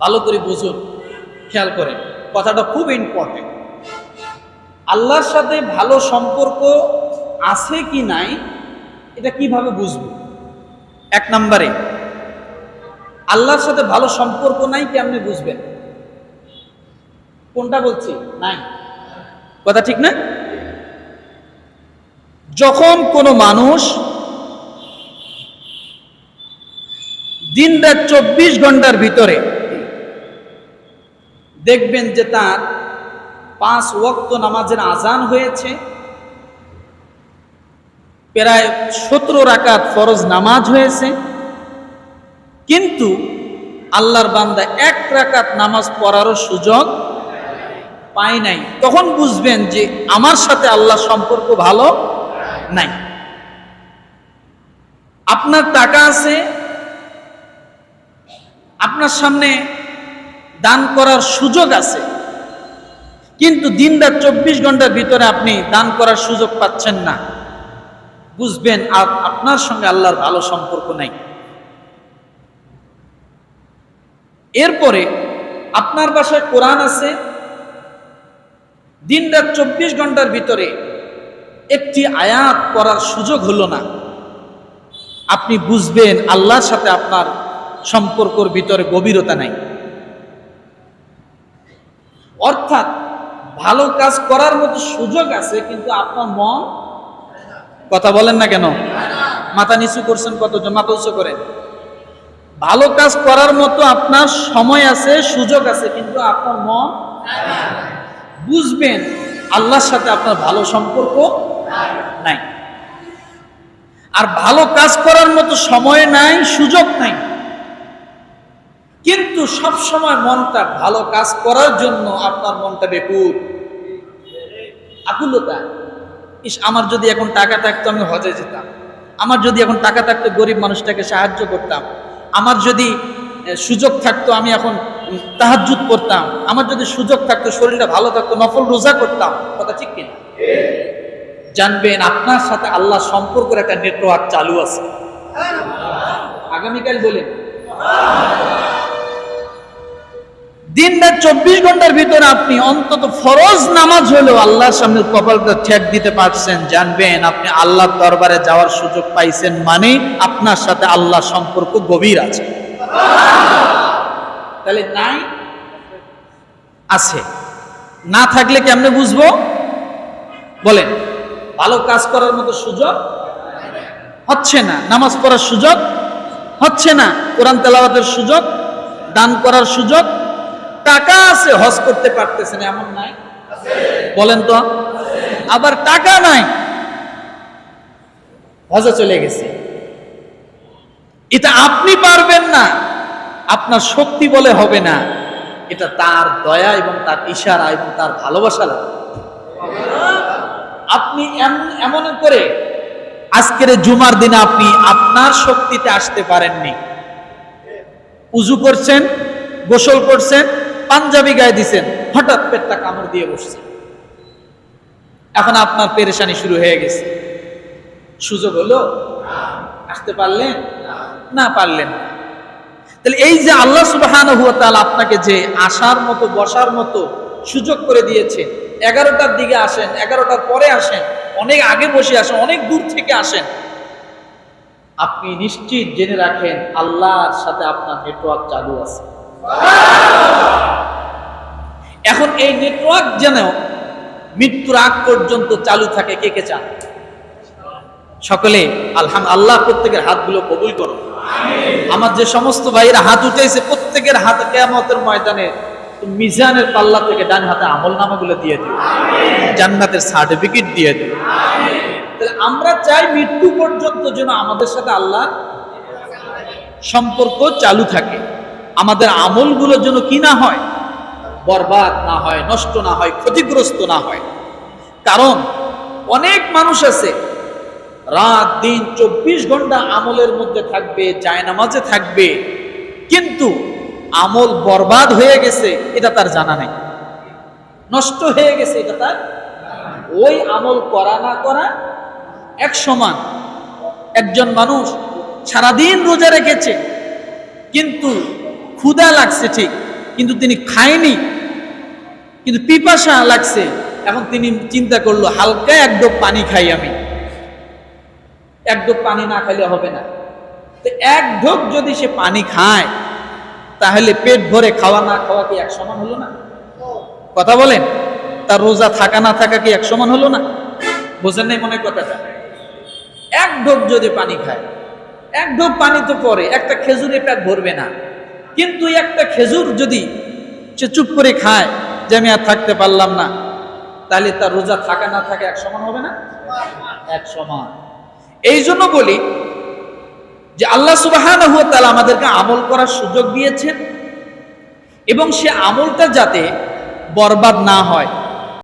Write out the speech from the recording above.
ভালো করে বুঝুন, খেয়াল করেন, কথাটা খুব ইম্পর্টেন্ট আল্লাহর সাথে ভালো সম্পর্ক আছে কি নাই, এটা কীভাবে বুঝব? এক নম্বরে, আল্লাহর সাথে ভালো সম্পর্ক নাই কেমনে বুঝবেন? কোনটা বলছি? নাই। কথা ঠিক না? যখন কোনো মানুষ দিন রাত চব্বিশ ঘণ্টার ভিতরে দেখবেন যে তার পাঁচ ওয়াক্ত নামাজের আজান হয়েছে। প্রায় সতেরো রাকাত ফরজ নামাজ হয়েছে। কিন্তু আল্লাহর বান্দা এক রাকাত নামাজ পড়ারও সুযোগ পায় নাই। তখন বুঝবেন যে আমার সাথে আল্লাহ সম্পর্ক ভালো নাই। আপনার টাকা আছে, আপনার সামনে দান করার সুযোগ আছে। কিন্তু দিন রাত চব্বিশ ঘণ্টার ভিতরে আপনি দান করার সুযোগ পাচ্ছেন না। বুঝবেন, আর আপনার সঙ্গে আল্লাহর ভালো সম্পর্ক নাই। এরপরে আপনার বাসায় কোরআন আছে। দিন রাত চব্বিশ ঘণ্টার ভিতরে একটি আয়াত করার সুযোগ হলো না। আপনি বুঝবেন, আল্লাহর সাথে আপনার সম্পর্কর ভিতরে গভীরতা নাই। অর্থাৎ ভালো কাজ করার মতো সুযোগ আছে, কিন্তু আপনার মন কথা বলেন না কেন? মাথা নিচু করছেন কতজন? মাথা উঁচু করেন। ভালো কাজ করার মতো আপনার সময় আছে, সুযোগ আছে, কিন্তু আপনার মন বুঝবেন আল্লাহর সাথে আপনার ভালো সম্পর্ক নাই। আর ভালো কাজ করার মতো সময় নাই, সুযোগ নাই। কিন্তু সব সময় মনটা ভালো কাজ করার জন্য আপনার মনটা বেকুল আকুলতা। ইস, আমার যদি এখন টাকা থাকতো, আমি হজে যেতাম। আমার যদি এখন টাকা থাকতো, গরিব মানুষটাকে সাহায্য করতাম। আমার যদি সুযোগ থাকতো, আমি এখন তাহাজুত করতাম। আমার যদি সুযোগ থাকতো, শরীরটা ভালো থাকতো, নফল রোজা করতাম, কথা ঠিক কিনা? জানবেন, আপনার সাথে আল্লাহ সম্পর্কের একটা নেটওয়ার্ক চালু আছে। আগামীকাল বলেন। দিন রাত চব্বিশ ঘণ্টার ভিতরে আপনি অন্তত ফরজ নামাজ হলেও আল্লাহর সামনে কপালটা ঠেক দিতে পারছেন, জানবেন আপনি আল্লাহর দরবারে যাওয়ার সুযোগ পাইছেন মানে আপনার সাথে আল্লাহ সম্পর্ক গভীর আছে। তাহলে নাই? আছে। না থাকলে কেমনে বুঝব? বলেন, ভালো কাজ করার মতো সুযোগ? হচ্ছে না। নামাজ পড়ার সুযোগ? হচ্ছে না। কোরআন তেলাওয়াতের সুযোগ? দান করার সুযোগ? টাকা আছে, হজ করতে পারতেছেন, এমন নাই? বলেন তো। আবার টাকা নাই। হজে চলে গেছে। এটা আপনি পারবেন না। আপনার শক্তি বলে হবে না। এটা তার দয়া এবং তার ইশারা এবং তার ভালোবাসা লাগে। আপনি এমন করে আজকের জুমার দিনে আপনি আপনার শক্তিতে আসতে পারেননি। উজু করছেন, গোসল করছেন পাঞ্জাবি গায়ে দিছেন, হঠাৎ পেটটা কামড় দিয়ে বসছে। এখন আপনার পেরেশানি শুরু হয়ে গেছে। সুযোগ হলো, আসতে পারলেন? না পারলেন তাহলে এই যে আল্লাহ সুবাহান আপনাকে যে আসার মতো, বসার মতো সুযোগ করে দিয়েছে, এগারোটার দিকে আসেন, এগারোটার পরে আসেন, অনেক আগে বসে আসেন, অনেক দূর থেকে আসেন, আপনি নিশ্চিত জেনে রাখেন আল্লাহর সাথে আপনার নেটওয়ার্ক চালু আছে। এই নেটওয়ার্ক যেন মৃত্যুর আগ পর্যন্ত চালু থাকে কে কে চান? সকলে আলহাম আল্লাহ প্রত্যেকের হাতগুলো কবুল করো আমার যে সমস্ত ভাইয়েরা হাত উঠেছে প্রত্যেকের হাত কেয়ামতের ময়দানে মিজানের পাল্লা থেকে ডান হাতে আমল নামাগুলো দিয়ে দিও। জান্নাতের সার্টিফিকেট দিয়ে দিও। তাহলে আমরা চাই মৃত্যু পর্যন্ত যেন আমাদের সাথে আল্লাহ সম্পর্ক চালু থাকে। আমাদের আমলগুলো যেন কি না হয় বরবাদ না হয়, নষ্ট না হয়, ক্ষতিগ্রস্ত না হয়। কারণ অনেক মানুষ আছে, রাত, দিন, চব্বিশ ঘণ্টা আমলের মধ্যে থাকবে, জায়নামাজে থাকবে, কিন্তু আমল বরবাদ হয়ে গেছে, এটা তার জানা নেই। নষ্ট হয়ে গেছে, এটা তার ওই আমল করা না করা এক সমান। একজন মানুষ সারাদিন রোজা রেখেছে, কিন্তু ক্ষুধা লাগছে ঠিক, কিন্তু তিনি খায়নি। কিন্তু পিপাসা লাগছে। এখন তিনি চিন্তা করল, হালকা এক ডোব পানি খাই আমি। এক ডোব পানি না খাইলে হবে না। তো এক ঢোক যদি সে পানি খায়, তাহলে পেট ভরে খাওয়া না খাওয়া কি এক সমান হলো না? কথা বলেন? তার রোজা থাকা না থাকা কি এক সমান হলো না? বোঝেন নাই মনে কথাটা? এক ঢোক যদি পানি খায়, এক ঢোক পানি তো পরে, একটা খেজুরে পেট ভরবে না। কিন্তু একটা খেজুর যদি সে চুপ করে খায় যে আমি আর থাকতে পারলাম না, তাহলে তার রোজা থাকা না থাকে এক সমান হবে না? এক সমান। এই জন্য বলি যে আল্লাহ তালা আমাদেরকে আমল করার সুযোগ দিয়েছেন এবং সে আমলটা যাতে বরবাদ না হয়।